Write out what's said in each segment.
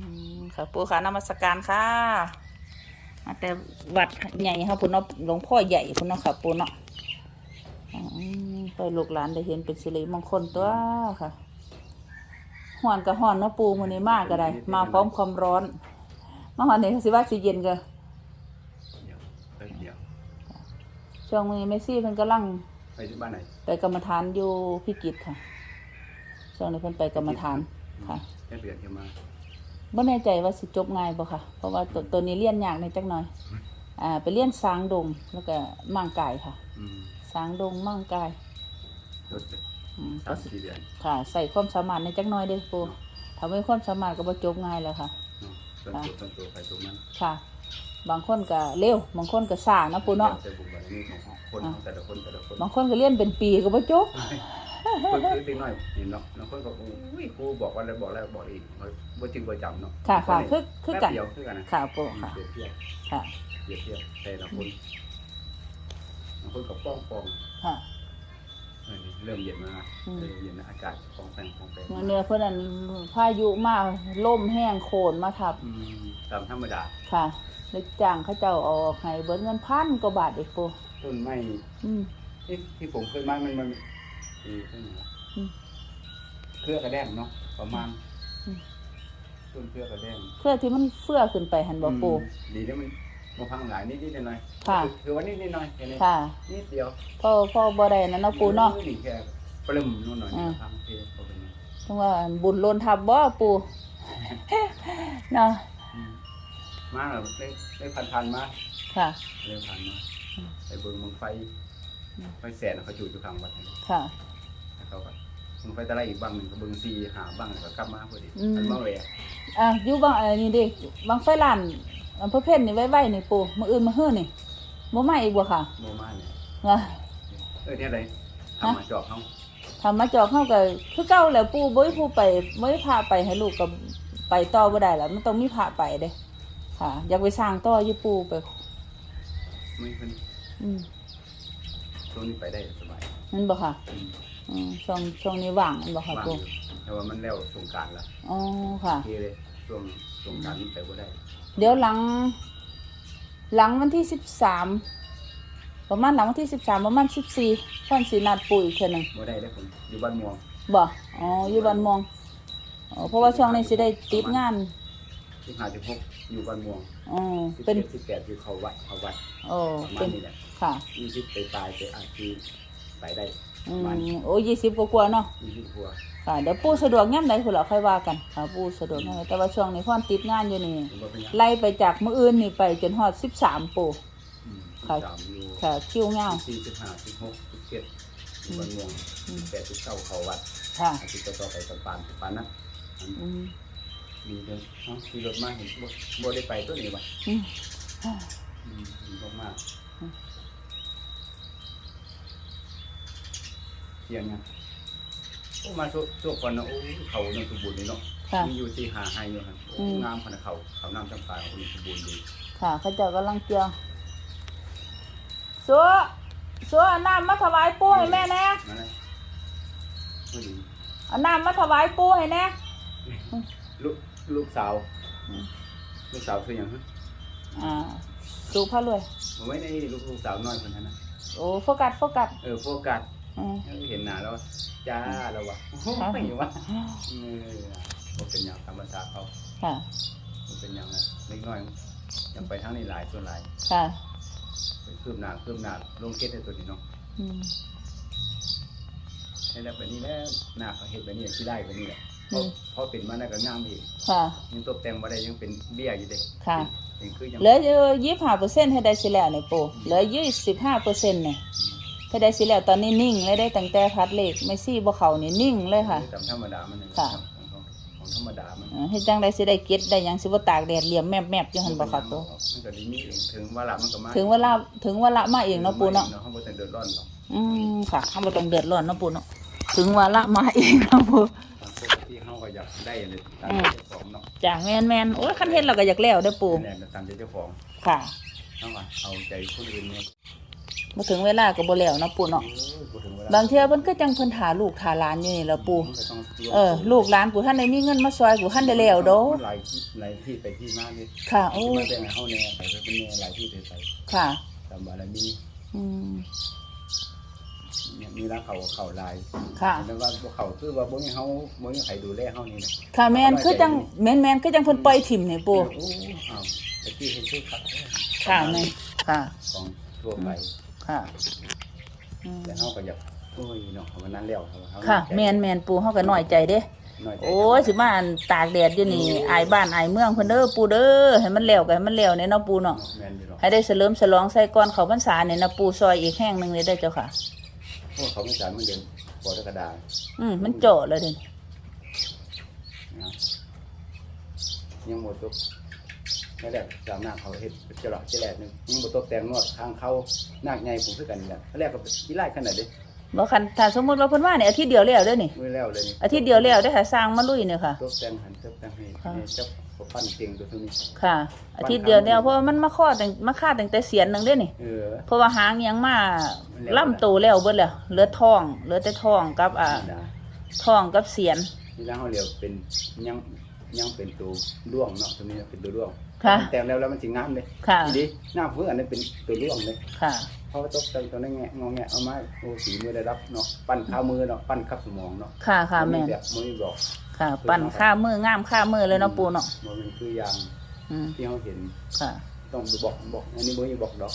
อืมค่ะปูค่ะนมัสการค่ะมาแต่วัดใหญ่ค่ะพุ่นเนาะหลวงพ่อใหญ่พุ่นเนาะค่ะปูเนาะอืมไปลูกหลานได้เห็นเป็นสิริมงคลตัวค่ะห่อนกับห่อนเนาะปูมื้อนี้มากก็ได้ มาพร้อมความร้อนมาหอนนี่สิว่าสิเย็นก็เดี๋ยวไปเดี๋ยวช่วงนี้เมซี่เพิ่นกำลังไปที่บ้านไหนไปกรรมฐานอยู่พิกิตค่ะช่วงนี้เพิ่นไปกรรมฐานค่ะแค่เดือนเข้ามา บ่แน่ใจว่าสิจบง่ายบ่ค่ะ เพราะว่าตัวตัวนี้เรียนยากในอยจักหน่อย อ่า ไปเรียนสางดงแล้วก็มั่งกายค่ะ อืมสางดงมั่งกายรถเลยอืมสามสี่เดือนค่ะ ใส่ความสามารถในอยจักหน่อยเด้อปูถ้าไม่ความสามารถก็บ่จบง่ายแล้วค่ะ เนาะส่วนตัวส่วนตัวใครตัวมันค่ะ บางคนก็เร็ว บางคนก็ช้านะปูเนาะ แต่บุคคลนี้ของคนของแต่ละคนแต่ละคนบางคนก็เรียนเป็นปีก็บ่จบ คนคือติ๊กน้อยเห็นเนาะบางคนก็อุ้ยครูบอกว่าอะไรบอกแล้วบอกอีกบ่จริงบ่จำเนาะค่ะค่ะคือคือกันแป๊บเดียวคือกันนะค่ะปูค่ะเปรียบเทียบค่ะเปรียบเทียบแต่ละคนบางคนกับป้องปองค่ะเออนี่เริ่มเย็นแล้วนะอืมเริ่มเย็นแล้วอากาศปองแปงปองแปงเมื่อเนี่ยเพิ่นนั่นพายุมาล่มแห้งโคนมาทับอืมตามธรรมดาค่ะเลยจ้างเขาเจ้าเอาออกให้เบิดเงินพันกว่าบาทเอกปูต้นไม้อืมที่ที่ผมเคยมามันมัน อีเครื่องไหนวะอืม เครือกระแดงเนาะประมาณอืมต้นเครือกระแดงเพื่อที่มันเฟื่อขึ้นไปหันบ่ปู อืมดีแล้วมันมาพังหลายนิดนิดหน่อยๆค่ะ อคือว่านิดนิดหน่อยแค่นี้ค่ะนิดเดียวพ่อพ่อบ่ได้นั่นเนาะปูเนาะ นี่แค่ปลึมนู่นหน่อยอืมพังเทปเป็นไงต้องว่าบุญโลนทับบ่ปูเนาะอืมมาแล้วได้ได้พันพันๆมา ค่ะได้พันมาอืมไปเบิ่งมึงไฟ อืม ไฟแสนเขาจุดอยู่ข้างวัดนี่ค่ะแล้ว เขาก็มึงไฟตะไลอีกบ้างหนึ่งก็เบิ่งซีหาบ้างแล้วก็กลับมาพอดีอืมมันมาแหวกอะอยู่บางอันนี้เด้บางไฟล้านอำเภอเพ็ญนี่ไว้ๆนี่ปูมื้ออื่นมื้อฮื้อนี่บ่มาอีกบ่ค่ะโมมาเนี่ยว่าเออเนี่ยอะไรฮะทำมาจอบเขาทำมาจอกเฮาก็คือเก่าแหล้วปูบ่ให้ผู้ไปบ่ให้พาไปให้ลูกก็ไปต่อบ่ได้แล้วมันต้องมีพาไปเด้ค่ะ อยากไปสร้างต่ออยู่ปูไป ไม่เป็นอืมช่วงนี้ไปได้สบายนั่นบ่ค่ะอืม อืมช่วงช่วงนี้ว่างนั่นบ่ค่ะว่างปูอยู่แต่ว่ามันแล้วสงกรารแล้วอ๋อค่ะโอเคเลยช่วงสงกรารนี่ไปบ่ได้เดี๋ยวหลัง หลังวันที่สิบสามประมาณหลังวันที่สิบสามประมาณสิบสี่พ่อนสีนัดปูอีกเทื่อหนึงบ่ได้แล้วผมอยู่บ้านม่วงบ่อ๋ออยู่บ้านมองอ๋อเพราะว่าช่วงนี้สิได้ติดงานที่ห้าสิบหกอยู่บ้านม่วงอ๋อสิบเป็นเจ็ดสิบแปดอยู่เขาวัดเขาวัดโอ้ประมาเป็ณนนี้แหละค่ะ ยี่สิบไปตายไปอาชีไปได้ อืประมาณมโอ้ยี่สิบกว่าๆเนาะ ยี่สิบกว่าค่ะเดี๋ยวปูสะดวกย่ำใดคุณเราค่อยว่ากันค่ะปูสะดวกย่ำใดแต่ว่าช่วงนี้พ่อนติดงานอยู่นี่ ผมว่าเป็นยังไล่ไปจากมื้ออื่นนี่ไปจนฮอดสิบสามปู อืมค่ะ สามอยู่ค่ะ คิวเงา สี่สิบห้าสิบหกสิบเจ็ดอยู่บ้านม่วงอืม สิบแปดสิบเก้าเขาวัดค่ะอาทิตย์ต่อๆไปตอนปานปานนะอันอืมดีเลยเนาะขี่รถมาเห็นบ่บ่ได้ไปตัวนี้ป่ะอืม อืมดีมากอืมๆ เที่ยงเนี่ยโอ้มาโซโซก่อนเนาะโอ้ยเขาเนาะสมบูรณ์เลยเนาะค่ะ มีอยู่ที่หาให้อยู่ครับโอ้อืม งามขนาดเขาเขาน้ำจำปาเขาสมบูรณ์ดีค่ะเขาเจ้ากำลังเจียวสัวสัวเอาน้ำมาถวายปู่ให้แม่แน่นั่นแหละพอดีเอาน้ำมาถวายปู่ให้แน่ลูกลูกสาวอืมลูกสาวคืออย่างฮะอ่าสูพระรวยผมไม่ได้ลูกลูกสาวน้อยคนนั้นนะโอ้โฟกัสโฟกัสเออโฟกัส อืมเห็นหน้าแล้วจ้าแล้ววะโอ้ยไม่วะเออบ่เป็นอย่างธรรมชาติเขาค่ะ บ่เป็นอย่างนะเล็กน้อยยังไปทางนี้หลายส่วนหลายค่ะ ไปคืบหน้าคืบหน้าลงเก็ตในตัวนี้เนาะอืม ให้แล้วแบบนี้แล้วหน้าเขาเห็นแบบนี้ที่ได้แบบนี้แหละเพอืราะมเพราะเป็นมาแล้วก็งามอีกค่ะ ยังตกแต่งบ่ได้ยังเป็นเบี้ยอยู่เด้ค่ะ ยังคือยังเหลืออยู่ยี่สิบห้าเปอร์เซ็นต์ให้ได้สิแล้วเนี่ยปู่เหลือยี่สิบห้าเปอร์เซ็นต์เนี่ย ให้ได้สิแล้วตอนนี้นิ่งเลยได้ตั้งแต่พัดเลขไม่ซี่บ่เขานี่นิ่งเลยค่ะ ตามธรรมดามันนั่นค่ะ ของของของธรรมดามันอ่าให้จังได้สิได้เก็ตได้หยังสิบ่ตากแดดเหลี่ยมแมบๆอยู่หั่นบ่ค่ะปู่มันก็ได้มีเองถึงเวลามันก็มาถึงเวลาถึงเวลามาเองเนาะปู่เนาะ เขาบ่ต้องเดือดร้อนหรอกอืมค่ะเขาบ่ต้องเดือดร้อนเนาะปู่เนาะ ถึงเวลามาเองเนาะปู่ตามปกติเขาก็อยากได้เลยตามอืมเจ้าของเนาะจ้าแม่นแม่นโอ้ยคันเฮ็ดเราก็อยากแล้วเด้อปู่แน่นตามใจเจ้าของค่ะเอาว่าเอาใจคนอื่นเนี่ย มาถึงเวลาก็บ่แล้วเนาะปู่เนาะเออบ่ถึงเวลาบางเที่ยเพิ่นก็จังเพิ่นถาลูกถาหลานอยู่นี่ล่ะปู่มันก็ต้องรวมเออลูกหลานกูท่านได้มีเงินมาซอยกูท่านได้แล้วโดมันหลายที่หลายที่ไปที่มาเลยค่ะโอ้ที่มาเป็นไงเฮาแน่ไปก็เป็นแน่หลายที่ไปไปค่ะตามบารมีอืมเนี่ยมีแล้วเขาเขาหลายค่ะแต่ว่าบ่เขาคือว่าบ่มีเฮาบ่มีใครดูแลเฮานี่นะค่ะแม่นคือจังแม่นแม่นคือจังเพิ่นปล่อยถิ่มนี่ปู่โอ้อ้าวตะกี้เห็นคือคักแท้ค่ะแม่นค่ะของทั่วไป ค่ะอืมแต่เฮาก็อยากโอ้ยเนาะวันนั้นแล้วเฮาค่ะใจแม่นแม่นปู่เฮาก็น้อยใจเด้น้อยใจโอ้ยสิมาอันตากแดดอยู่นี่อายบ้านอายเมืองเพิ่นเด้อปู่เด้อให้มันแล้วก็ให้มันแล้วเนี่ยเนาะปู่เนาะแม่นอยู่เนาะให้ได้เฉลิมฉลองใส่ก่อนเขาพรรษาเนี่ยนะปู่ซอยอีกแห้งหนึงเลยได้อเจ้าค่ะเพราะเขาไม่สารมันเดินบ่ได้กระดาษอืมมันเจาะเลยเดินะยังบ่ตก นั่นแหละสามหน้าเขาเฮ็ดเจาะเจาะนึงยังบ่ตกแต่งนวดทางเขานาคใหญ่ผมคือกันนี่แหละแรกก็อีไล่ขนาดเด้บ่คันถ้าสมมุติว่าเพิ่นว่าเนี่ยอาทิตย์เดียวแล้วเด้อนี่ มือแล้วเลยนี่อาทิตย์เดียวแล้วได้อค่ะสร้างมาลุยเนี่ยค่ะ ตกแต่งหันตกแต่งให้ค่ะ ให้เจ้าบ่ปั้นเก่งตัวนี้ค่ะ อาทิตย์เดียวแล้วเพราะว่ามันมาข้อตั้งมาค่าตั้งแต่เสียนหนึงเด้อนี่ เออ เพราะว่าหางยังมาแล้ว ล่ำโตแล้วเบิดแล้วเหลือท้องเหลือแต่ท้องกับอ่าท้องกับเสียน นี่แล้วเขาเรียกเป็นยังยังเป็นตัวร่วงเนาะตัวนี้เป็นตัวร่วง ค่ะ แต่งแล้วแล้วมันสิงามเลยค่ะ ทีนี้หน้าเพื่อนนั้นเป็นตัวร่วงเลยค่ะ เพราะว่าตกแต่งตัวนั้นแงะงอแงะเอามาโอ้สีมือได้รับเนาะปั้นข้ามือเนาะปั้นขับสมองเนาะค่ะค่ะแม่นแบบมือบอกค่ะ ปั่นข้ามืองามข้ามือเลยเนาะปู่เนาะมันเป็นคือยางอืมที่เขาเห็นค่ะ ต้องไปบอกบอกอันนี้มือบอกดอก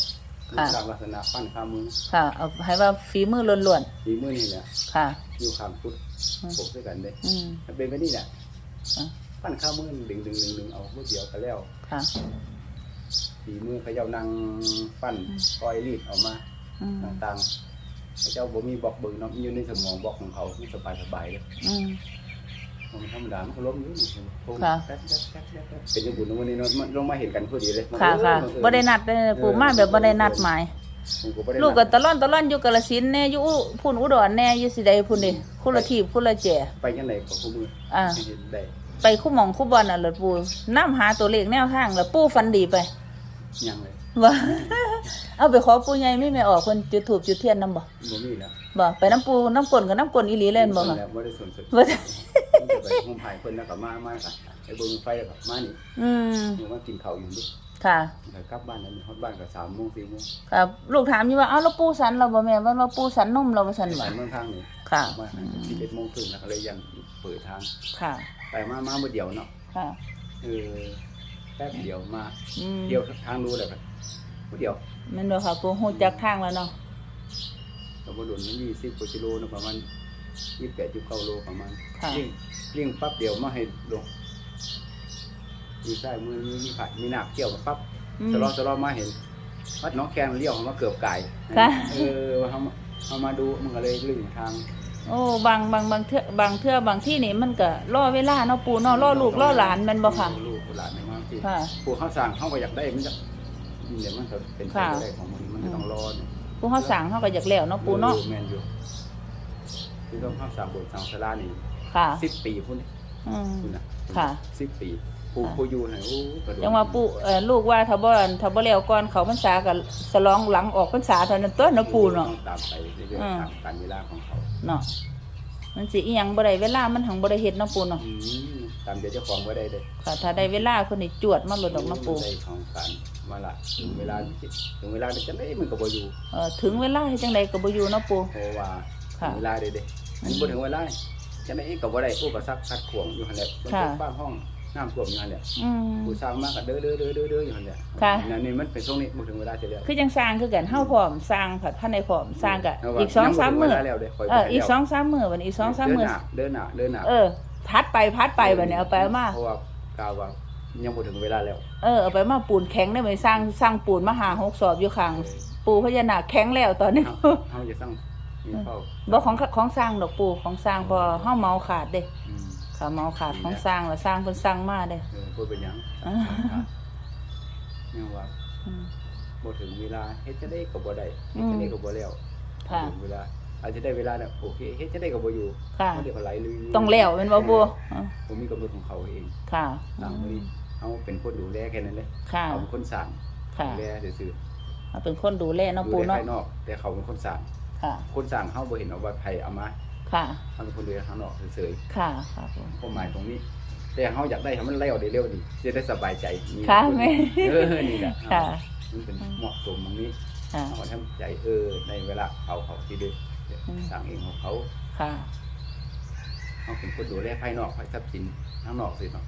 ค่ะ ตามลักษณะปั้นข้ามือค่ะ เอาให้ว่าฝีมือล้วนสีมือนี่แหละๆค่ะ อยู่ข้างพุทธอืมปกด้วยกันเลยอืม มันเป็นไปนี่แหละ อะ ปั้นข้ามือดึงดึงดึงดึงเอาเมื่อเดียวก็แล้วค่ะฝีมือเขาเจ้านั่งปั้นอืมก้อยรีดออกมาอืมต่างๆเขาเจ้าบ่มีบอกเบิ่งเนาะมันอยู่ในสมองบอกของเขาที่สบายสบายๆเลยอืม มันธรรมดามันก็ล้มอยู่นี่โอ้ค่ะ แป๊บแป๊บแป๊บแป๊บแป๊บเป็นยังบุญวันนี้เนาะมันลงมาเห็นกันพอดีเลยค่ะค่ะบังเอิญบ่ได้นัดเด้อปู่มาแบบบ่ได้นัดหมาย ผมก็บ่ได้ลูกก็ตะล่อนตะล่อนอยู่กาฬสินธุ์แน่อยู่อุพุ่นอุดรแน่อยู่สิใดพุ่นนี่คนละทีบคนละแจไปยังไงของผู้มืออ่าให้เห็นได้ ไปคู่หมองคู่บอลน่ะล่ะปู่นำหาตัวเลขแนวทางแล้วปู่ฟันดีไปยังเลยว่าเอาไปขอปู่ใหญ่ไม่แม่ออกเพิ่นจุดธูปจุดเทียนนำบ่บ่มีแล้วบ่ไปน้ำปู่น้ำกลนกับน้ำกลนอีหลีเล่นบ่ค่ะแล้วบ่ได้สนสนบ่ได้มันจะไปห้องไผ่เพิ่นแล้วก็มามาค่ะไปเบิ่งไฟแล้วก็มานี่อืมอยู่มากินข้าวอยู่ดิค่ะแล้วกลับบ้านแล้วฮอดบ้านก็3:00น4:00นครับลูกถามอยู่ว่าเอ้าแล้วปู่สันเราบ่แม่ว่าว่าปู่สันนมเราบ่สันบ่สายเมืองทางนี่ค่ะมา11:00นครึ่งแล้วก็เลยยัง เปิดทางค่ะ ไปมามาเมื่อเดียวเนาะค่ะเออแป๊บเดียวมาอืมเดียวทางนู้นเลยครับเมื่อเดียวแม่นบ่ค่ะปู่ฮู้จักทางแล้วเนาะ เราบดุลยี่สิบกว่ากิโลนะประมาณยี่สิบแปดยี่สิบเก้าโลประมาณค่ะ เลี้ยงเลี้ยงปั๊บเดียวมาให้ลงมีใต้มือมีมีผัดมีหนักเกี่ยวกับปั๊บ อืมสลอสลอมาเห็นวัดน้องแคนเลี้ยวเขามาเกือบไก่ค่ะ เออเขามาเขามาดูมันก็เลยลึงทาง โอ้บางบางบางเทื่อบางเทื่อบางที่นี่มันก็รอเวลาเนาะปู่เนาะรอลูกรอหลานแม่นบ่ค่ะ ลูกหลานไม่มากที่ค่ะ ปู่เขาสั่งเขาก็อยากได้มันจะเดี๋ยวมันก็เป็นไปค่ะได้ของมันมันก็ต้องรอเนี่ยผู้เฮาสั่งเฮาก็อยากแล้วเนาะปู่เนาะออแมนอยู่คือต้องเข้าสามบทสามสลานี่ค่ะ สิบปีพุ่นนี่อืมพุ่นนะค่ะ สิบปี ปูค่ะปูอยู่ไหนโอ้กระโดดจังว่าปู่เอ่อลูกว่าถ้าบ่ถ้าบ่แล้วก่อนเขาพรรษาก็สลองหลังออกพรรษาเท่านั้นตัวเนาะปู่เนาะต้องตามไปเรื่อยอืม ๆตามการเวลาของเขาเนาะมันสิอีหยังบ่ได้เวลามันหังบ่ได้เฮ็ดเนาะปู่เนาะอืมตามเดี๋ยวเจ้าของก็ได้เลยค่ะถ้าได้เวลาเพิ่นนี่จวดมาโลดดอกเนาะปู่ได้ของการมาละถึงเวลาถึงเวลาจะได้มันก็บ่อยู่เอ่อถึงเวลาเฮ็ดจังไดก็บ่อยู่เนาะปู่ เพราะว่าค่ะถึงเวลาเด้เด้อืมันมบ่ถึงเวลาจะได้ก็บ่ได้อุปสรรคขัดขวางอยู่หั่นแหละมันค่ะเป็นบ้านห้อง น้ำท่วมอยู่หั่นแหละอืม ผู้สร้างมาก็เด้อเด้อเด้อเด้อเด้ออยู่หั่นแหละค่ะ นั่นนี่มันเป็นช่วงนี้บ่ถึงเวลาเสร็จแล้วคือจังสร้างคือกันเฮาพร้อมสร้างผัดท่านในพร้อมสร้างก็เว่าอีก2 3มื้อยังบ่ถึงเวลาแล้วเด้คอยเออไปอีกแล้วสองสามมื้อวันนี้อีกสองสามมื้อเดินหน้าเดินหน้าเดินหน้าเออพัดไปพัดไปบัดนี้เอาไปเอามา เพราะว่ากล่าวว่ายังบ่ถึงเวลาแล้วเออเอาไปมาปูนแข็งได้ไหมสร้างสร้างปูนมาหาหกสอบอยู่ข้างปูพญานาคแข็งแล้วตอนนี้เฮาเฮาจะสร้างมีเฝ้าบ่ของของสร้างดอกปูของสร้างพอเฮาเมาขาดเด้ อืม ค่ะเมาขาดของสร้างแล้วสร้างเพิ่นสร้างมาเด้เออบ่เป็นหยังอ่ายังว่าอืม บ่ถึงเวลาเฮ็ดจะได้ก็บ่ได้อืเฮ็ดมจะได้ก็บ่แล้วค่ะ ถึงเวลาอาจจะได้เวลาแล้วโอเคเฮ็ดจะได้ก็บ่อยู่ค่ะเฮาเดี๋ยวก็ไหลลุยต้องแล้วแม่นบ่ปูอ่าผมมีกำหนดของเขาเองค่ะตามนี้เฮาเป็นคนดูแลแค่นั้นเลยค่ะเขาเป็นคนสั่งค่ะดูแลซื่อเอาเป็นคนดูแลๆเนาะดูปูแลเนาะภายนอก แต่เขาเป็นคนสั่งค่ะ คนสั่งเฮาบ่เห็นเอาว่าไผเอามา ค่ะเฮาเป็นคนเดียวข้างนอกเฉยค่ะค่ะผมๆความหมายตรงนี้ แต่เฮาอยากได้ให้มันเร็วได้เร็วดีจะได้สบายใจนี่ค่ะแม่เออนี่แหละค่ะมันเป็นเหมาะสมตรงนี้ค่ะเฮาทำใจเออในเวลาเขาเขาที่ได้อืม สั่งเองของเขาค่ะเขาเป็นคนดูแลภายนอกภายทรัพย์สินข้างนอกสิเนาะ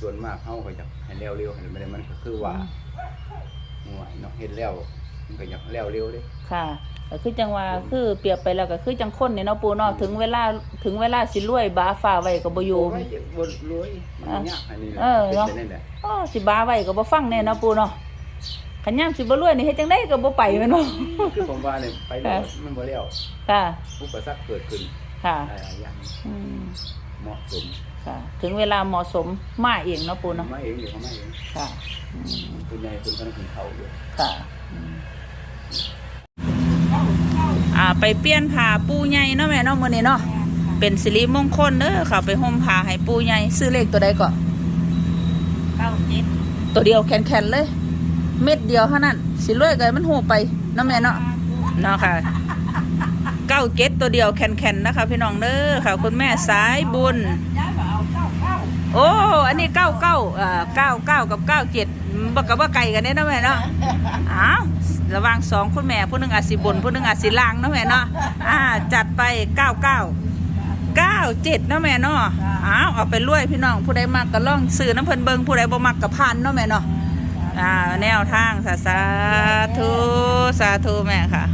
ส่วนมากเขาก็อยากให้เร็วเร็วๆให้มันได้มันก็คือว่าห่วยเนาะเห็นแล้ว มันก็อยากเร็วเร็วๆเด้ค่ะก็คือจังว่าคือเปรียบไปแล้วก็คือจังคนเนี่ยเนาะปูเนาะถึงเวลาถึงเวลาสิรวยบาฟ้าไว้ก็บ่อยู่โอ้ยบนรวยมันยากอันนี้แหละเออเป็นเนาะไปนั่นแหละอ๋อสิบาไว้ก็บ่ฟังแน่เนาะปูเนาะคันยามสิบ่รวยนี่เฮ็ดจังไดก็บ่ไปแม่นบ่คือผมว่าเนี่ยไปแล้วมันบ่แล้วค่ะอุปสรรคเกิดขึ้นค่ะหลายๆอย่างอืมเหมาะสมค่ะ ถึงเวลาเหมาะสมมาเองเนาะปูเนาะมาเองเดี๋ยวเขามาเองค่ะอืมคุณยายคุณก็ต้องกินเขาวอยู่ค่ะ อืมอ่าไปเปลี่ยนผ้าปูใหญ่เนาะแม่เนาะมื้อนี้เนาะเป็นสิริมงคลเด้อค่ะไปห่มผ้าให้ปูใหญ่ซื้อเลขตัวใดก่อนเก้าเจ็ดตัวเดียวแข็งๆเลย เม็ดเดียวเท่านั้นสิรวยก็ให้มันหูไปเนาะแม่เนาะเนาะค่ะเก้าเก็ดตัวเดียวแข็งๆนะคะ พี่น้องเด้อค่ะคุณแม่สายบุญ โอ้ อันนี้เก้าเก้าเอ่าเก้าเก้ากับเก้าเจ็ดบักกับว่าไก่กันเนี่ยนะแม่เนาะอ้าวระวังสองคุณแม่ผู้หนึ่งอาจสิบนผู้หนึ่งอาจสิล่างนะแม่เนาะอ่าจัดไปเก้าเก้าเก้าเจ็ดนะแม่เนาะอ้าวเอาไปรวยพี่น้องผู้ใดมักก็ล่องซื้อน้ำเพิ่นเบิงผู้ใดบ่มักก็พันเนาะแม่เนาะอ่าแนวทางสาธุสาธุแม่ค่ะ